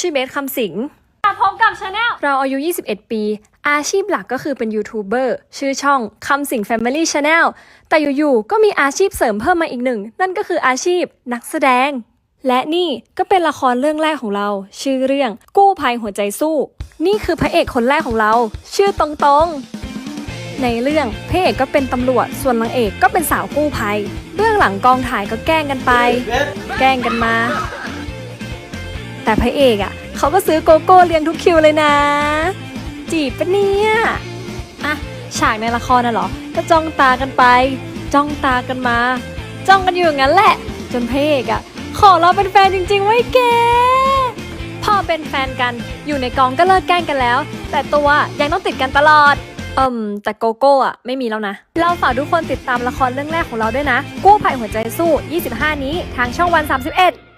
ชื่อเบสคำสิงพบกับชาแนลเราอายุ 21 ปี อาชีพหลักก็คือเป็นยูทูบเบอร์ชื่อช่องคำสิง Family Channel แต่อยู่ๆก็มีอาชีพเสริมเพิ่มมาอีกหนึ่ง นั่นก็คืออาชีพนักแสดง และนี่ก็เป็นละครเรื่องแรกของเรา ชื่อเรื่องกู้ภัยหัวใจสู้ นี่คือพระเอกคนแรกของเรา ชื่อตรงตรงๆในเรื่องพระเอกก็เป็นตำรวจ ส่วนนางเอกก็เป็นสาวกู้ภัย เบื้องหลังกองถ่ายก็แกล้งกันไป แกล้งกันมา แต่พระเอกอะเขาก็ซื้อโกโก้เลี้ยงทุกคิวเลยนะ จีบปะเนี่ยอะฉากในละครน่ะเหรอ ก็จ้องตากันไป จ้องตากันมา จ้องกันอยู่อย่างนั้นแหละ จนพระเอกอะ ขอเราเป็นแฟนจริง ๆ ไว้แกพอเป็นแฟนกันอยู่ในกองก็เลิกแกล้งกันแล้ว แต่ตัวยังต้องติดกันตลอดเอิมแต่โกโก้อะไม่มีแล้วนะ เราฝากทุกคนติดตามละครเรื่องแรกของเราด้วยนะ กู้ภัยหัวใจสู้ 25 นี้ทางช่องวัน 31